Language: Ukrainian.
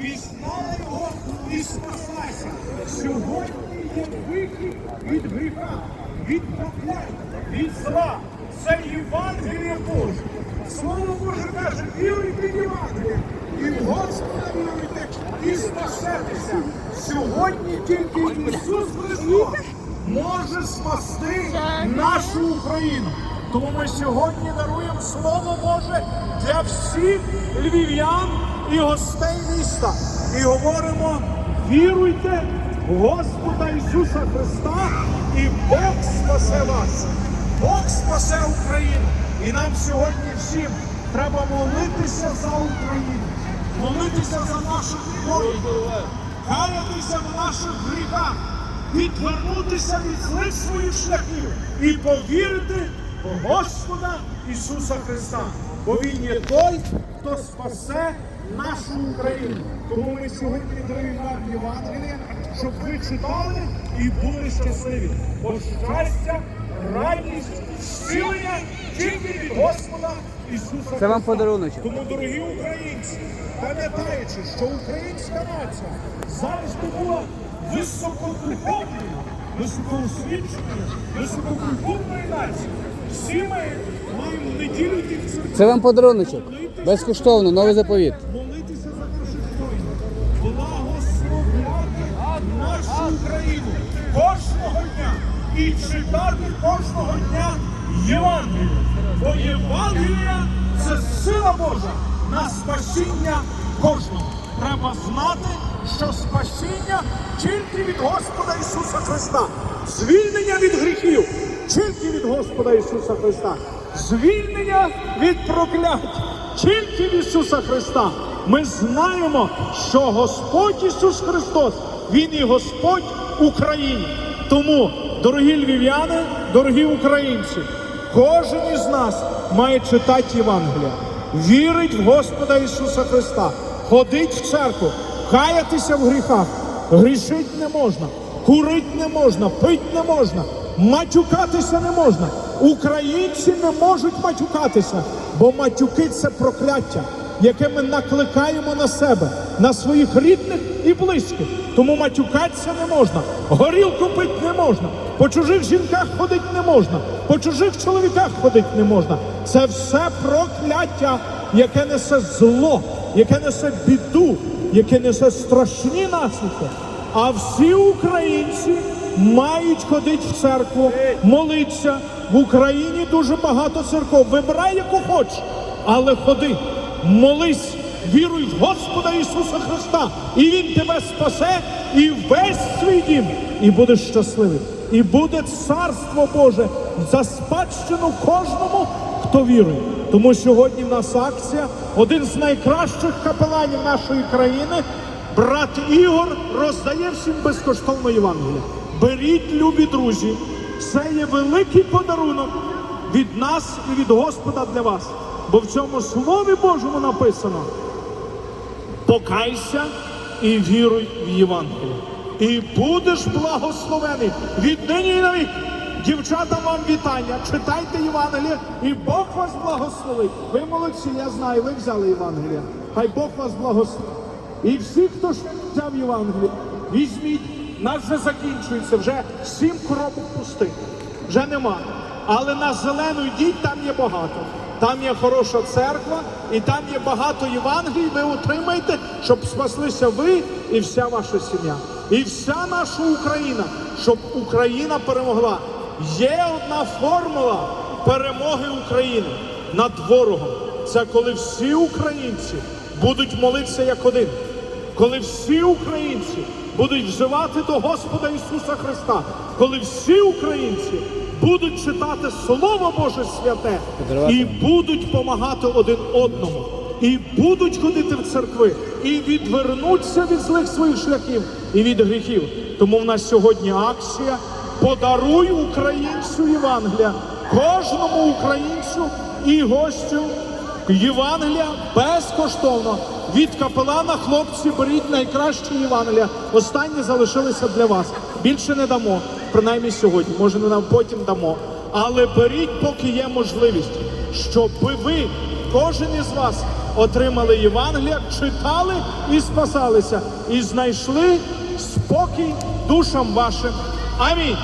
пізнали його і спаслася. Сьогодні є вихід від гріха, від проклять, від зла. Це Євангеліє Боже. Слово Боже каже, віруйте Євангеліє, і в Господа віруйте, і спасетеся. Сьогодні тільки Ісус Христос може спасти нашу Україну. Тому ми сьогодні даруємо Слово Боже для всіх львів'ян і гостей міста. І говоримо: віруйте в Господа Ісуса Христа, і Бог спасе вас. Бог спасе Україну. І нам сьогодні всім треба молитися за Україну, молитися за наших воїнів, каятися в наших гріхах, відвернутися від злих своїх шляхів і повірити в Господа Ісуса Христа. Бо Він є той, хто спасе нашу Україну. Тому ми сьогодні даруємо вам Євангеліє, щоб ви читали і були щасливі. Бо щастя, радість, зцілення тільки від Господа Ісуса Це вам Христа. подаруночок. Тому, дорогі українці, пам'ятаючи, що українська нація завжди була високодуховною, високоосвіченою, висококультурною нацією. Всі ми Це вам подаруночок. Безкоштовно, новий заповіт. Молитися за воїнів, благословляти нашу Україну кожного дня і читати кожного дня Євангелію. Бо Євангелія це сила Божа на спасіння кожного. Треба знати, що спасіння тільки від Господа Ісуса Христа, звільнення від гріхів тільки від Господа Ісуса Христа, звільнення від проклять тільки в Ісуса Христа. Ми знаємо, що Господь Ісус Христос, Він і Господь України. Тому, дорогі львів'яни, дорогі українці, кожен із нас має читати Євангелія, вірить в Господа Ісуса Христа, ходить в церкву, каятися в гріхах. Грішить не можна, курить не можна, пить не можна, матюкатися не можна. Українці не можуть матюкатися, бо матюки це прокляття, яке ми накликаємо на себе, на своїх рідних і близьких. Тому матюкатися не можна, горілку пити не можна, по чужих жінках ходити не можна, по чужих чоловіках ходити не можна. Це все прокляття, яке несе зло, яке несе біду, яке несе страшні наслідки. А всі українці мають ходити в церкву, молитися. В Україні дуже багато церков. Вибирай, яку хочеш, але ходи, молись, віруй в Господа Ісуса Христа, і Він тебе спасе, і весь свій дім, і будеш щасливий. І буде царство Боже за спадщину кожному, хто вірує. Тому сьогодні в нас акція, один з найкращих капеланів нашої країни. Брат Ігор роздає всім безкоштовно Євангелія. Беріть, любі друзі, це є великий подарунок від нас і від Господа для вас. Бо в цьому Слові Божому написано: покайся і віруй в Євангеліє. І будеш благословений від нині і навік. Дівчата, вам вітання. Читайте Євангеліє, і Бог вас благословить. Ви молодці, я знаю, ви взяли Євангеліє. Хай Бог вас благословить. І всі, хто взяв Євангеліє, візьміть, нас вже закінчується, вже сім коробок пустих. Вже нема. Але на зелену йдіть, там є багато. Там є хороша церква, і там є багато Євангелій. Ви отримаєте, щоб спаслися ви і вся ваша сім'я. І вся наша Україна, щоб Україна перемогла. Є одна формула перемоги України над ворогом. Це коли всі українці будуть молитися як один. Коли всі українці будуть вживати до Господа Ісуса Христа, коли всі українці будуть читати Слово Боже святе і будуть помагати один одному, і будуть ходити в церкви, і відвернуться від злих своїх шляхів і від гріхів. Тому в нас сьогодні акція Подаруй українцю Євангелія, кожному українцю і гостю Євангелія безкоштовно. Від капелана хлопці беріть найкращі Євангелія. Останні залишилися для вас. Більше не дамо, принаймні сьогодні. Може, не нам потім дамо. Але беріть, поки є можливість, щоб ви, кожен із вас, отримали Євангелія, читали і спасалися, і знайшли спокій душам вашим. Амінь.